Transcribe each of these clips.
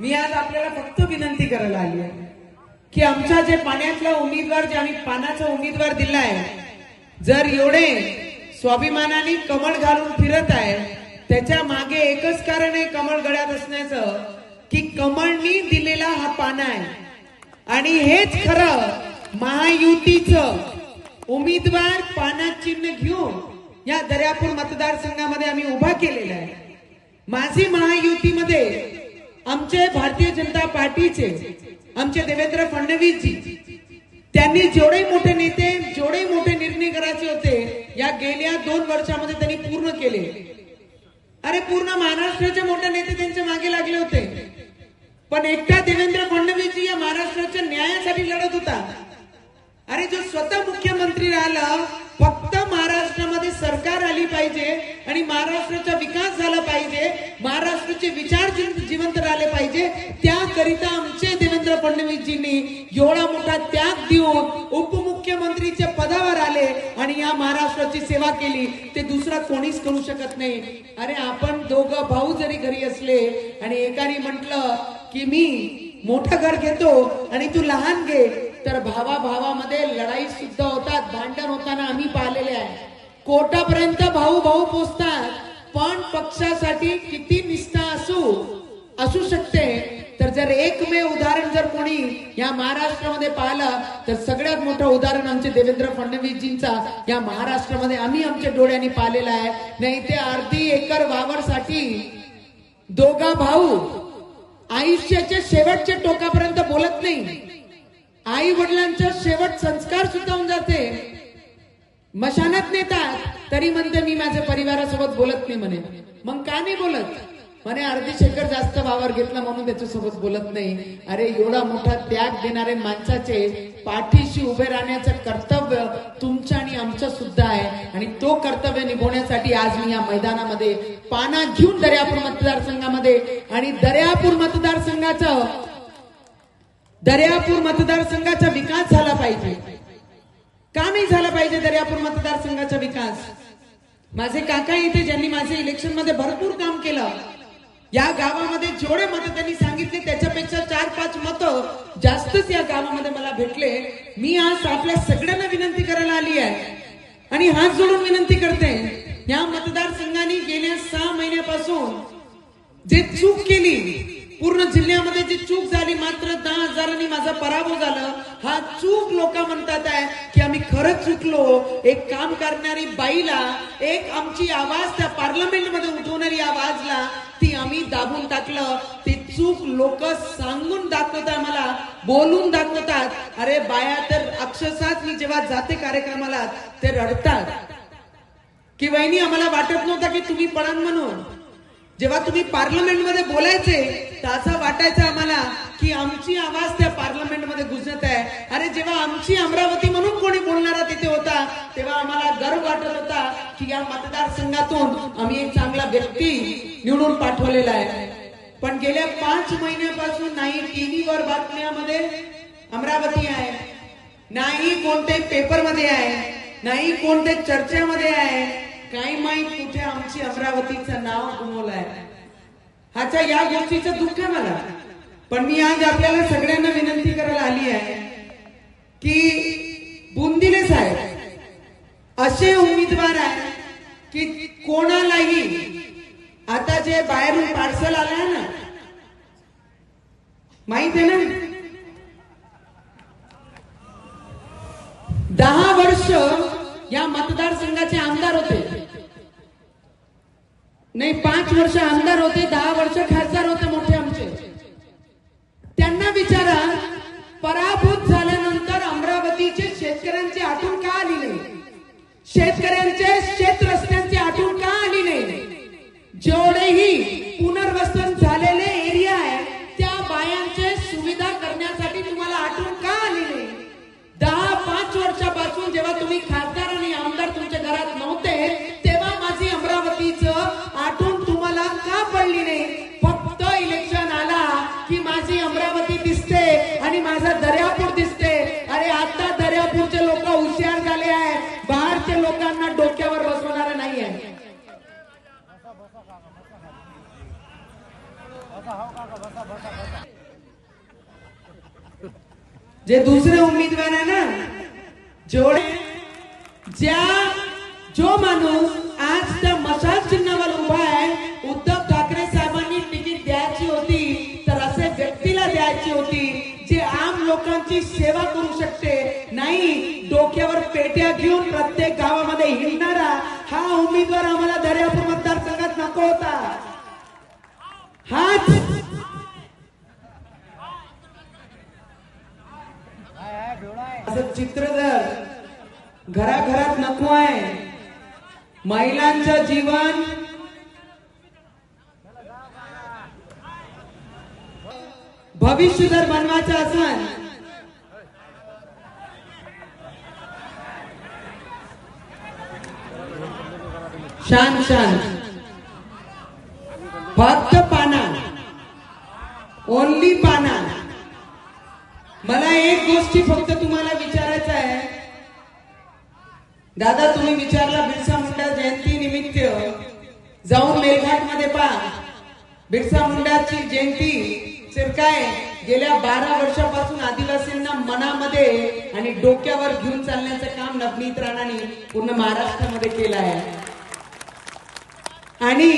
मी आज आपल्याला फक्त विनंती करायला आली आहे की आमच्या जे पाण्यातला उमेदवार जे आम्ही पानाचा उमेदवार दिलाय जर एवढे स्वाभिमानाने कमळ घालून फिरत आहे त्याच्यामागे एकच कारण आहे कमळ गळ्यात असण्याचं की कमळनी दिलेला हा पाना आहे. आणि हेच खरं महायुतीचं उमेदवार पानात चिन्ह घेऊन या दर्यापूर मतदारसंघामध्ये आम्ही उभा केलेला आहे. माझी महायुतीमध्ये आमचे भारतीय जनता पार्टीचे आमचे देवेंद्र फडणवीसजी त्यांनी जेवढे मोठे नेते जेवढे मोठे निर्णय करायचे होते या गेल्या दोन वर्षामध्ये त्यांनी पूर्ण केले. अरे पूर्ण महाराष्ट्राचे मोठे नेते त्यांच्या मागे लागले होते. पण एकटा देवेंद्र फडणवीसजी या महाराष्ट्राच्या न्यायासाठी लढत होता. अरे जो स्वतः मुख्यमंत्री राहिला फक्त महाराष्ट्रामध्ये सरकार आली पाहिजे आणि महाराष्ट्राचा विकास झाला पाहिजे महाराष्ट्राचे विचार जिव- जिवंत राहिले पाहिजे. त्याकरिता आमचे देवेंद्र फडणवीसजींनी एवढा मोठा त्याग देऊन उपमुख्यमंत्रीच्या पदावर आले आणि या महाराष्ट्राची सेवा केली. ते दुसरा कोणीच करू शकत नाही. अरे आपण दोघं भाऊ जरी घरी असले आणि एकाने म्हटलं की मी मोठं घर घेतो आणि तू लहान घे तर भावा भावामध्ये लढाई सुद्धा होतात भांडण होताना आम्ही पाहिलेले आहे. कोटापर्यंत भाऊ भाऊ पोचतात पण पक्षासाठी किती निष्ठा असू असू शकते. तर जर एकमेव उदाहरण जर कोणी या महाराष्ट्रामध्ये पाहिलं तर सगळ्यात मोठं उदाहरण आमचे देवेंद्र फडणवीसजींचा. या महाराष्ट्रामध्ये आम्ही आमच्या डोळ्यांनी पाहिलेला आहे. नाही ते अर्धी एकर वावरसाठी दोघा भाऊ आयुष्याच्या शेवटच्या टोकापर्यंत बोलत नाही. आई वडिलांचा शेवट संस्कार सुद्धा होऊन जाते. मशानात नेतात. तरी म्हणते मी माझ्या परिवारासोबत बोलत नाही म्हणे. मग का नाही बोलत? म्हणे अर्धी शेकर जास्त वावर घेतला म्हणून त्याच्यासोबत बोलत नाही. अरे एवढा मोठा त्याग देणारे माणसाचे पाठीशी उभे राहण्याचं कर्तव्य तुमचं आणि आमचं सुद्धा आहे. आणि तो कर्तव्य निभवण्यासाठी आज मी या मैदानामध्ये पाना घेऊन दर्यापूर मतदारसंघामध्ये आणि दर्यापूर मतदारसंघाचं दर्यापूर मतदारसंघाचा विकास झाला पाहिजे. का नाही झाला पाहिजे दर्यापूर मतदारसंघाचा विकास. माझे काका इथे ज्यांनी माझे इलेक्शनमध्ये भरपूर काम केलं या गावामध्ये जेवढे मत त्यांनी सांगितले त्याच्यापेक्षा चार पाच मत जास्तच या गावामध्ये मला भेटले. मी आज आपल्या सगळ्यांना विनंती करायला आली आहे. आणि हात जोडून विनंती करते या मतदारसंघाने गेल्या सहा महिन्यापासून जे चूक केली पूर्ण जिल्ह्यामध्ये जी चूक झाली मात्र दहा हजारांनी माझा पराभव झाला. हा चूक लोक म्हणतात आहे की आम्ही खरंच चुकलो. एक काम करणारी बाईला एक आमची आवाज त्या पार्लमेंटमध्ये उठवणारी आवाजला ती आम्ही दाबून टाकलं. ती चूक लोक सांगून दाखवतात मला बोलून दाखवतात. अरे बाया तर अक्षरशः मी जेव्हा जाते कार्यक्रमाला ते रडतात. की वहिनी आम्हाला वाटत नव्हता की तुम्ही पडान म्हणून. जेव्हा तुम्ही पार्लमेंटमध्ये बोलायचे तर असं वाटायचं आम्हाला की आमची आवाज त्या पार्लमेंटमध्ये गुजरत आहे. अरे जेव्हा आमची अमरावती म्हणून कोणी बोलणारा तिथे होता तेव्हा आम्हाला गर्व वाटत होता की या मतदारसंघातून आम्ही एक चांगला व्यक्ती निवडून पाठवलेला आहे. पण गेल्या पाच महिन्यापासून नाही टीव्हीवर बातम्यामध्ये अमरावती आहे. नाही कोणते पेपरमध्ये आहे नाही कोणते चर्चेमध्ये आहे काही माहीत कुठे आमची अमरावतीचं नाव गुमवलंय. ह्याच्या या गोष्टीचं दुःख मला. पण मी आज आपल्याला सगळ्यांना विनंती करायला आली आहे की बुंदिले साहेब असे उमेदवार आहे की कोणालाही आता जे बाहेरून पार्सल आलंय ना माहीत आहे ना? दहा वर्ष या मतदारसंघाचे नाही पाच वर्ष आमदार होते दहा वर्ष खासदार होते मोठे आमचे. त्यांना विचारा पराभूत झाल्यानंतर अमरावतीचे शेतकऱ्यांची आठवण का आली नाही? शेतकऱ्यांचे शेत रस्त्यांची आठवण का आली नाही? जेवढेही पुनर्वसन झालेले एरिया आहे त्या बायांचे सुविधा करण्यासाठी तुम्हाला आठवण का आली नाही? दहा पाच वर्षापासून जेव्हा तुम्ही दरियापुर दर्यापूर अरे आता दरियापुर लोक हुशार झाले आहे बाहेरचे लोकांना डोक्यावर बसवणार नाही जे दूसरे उम्मीदवार है ना, जोडे, ज्या जो मानूस आज का मसाज चिन्ह लोकांची सेवा करू शकते. नाही डोक्यावर पेट्या घेऊन प्रत्येक गावामध्ये हिंडणारा हा उमेदवार आम्हाला दर्यापूर मतदारसंघात नको होता. हाच असं चित्र जर घराघरात नको आहे महिलांचं जीवन भविष्य जर बनवायचं असेल शांत शांत फक्त पाना. ओनली पाना. मला एक गोष्टी फक्त तुम्हाला विचारायचं आहे. दादा तुम्ही विचारला बिरसा मुंडा जयंती निमित्त. जाऊन मेलघाटमध्ये पहा. बिरसा मुंडाची जयंती तर काय? गेल्या बारा वर्षापासून आदिवासींना मनामध्ये आणि डोक्यावर घेऊन चालण्याचं काम नवनीत राणाने पूर्ण महाराष्ट्रामध्ये केलं आहे. आणि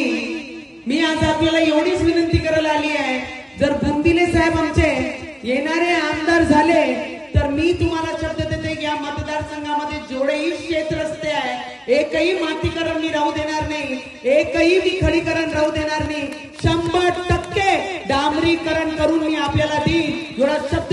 मी आज आपल्याला एवढीच विनंती करायला आली आहे जर बुंदिले साहेब आमचे येणारे आमदार झाले तर मी तुम्हाला शब्द देते की या मतदारसंघामध्ये जेवढेही क्षेत्र रस्ते आहे एकही मातीकरण मी राहू देणार नाही एकही मी खडीकरण राहू देणार नाही. शंभर टक्के डांबरीकरण करून मी आपल्याला देईन. एवढा शब्द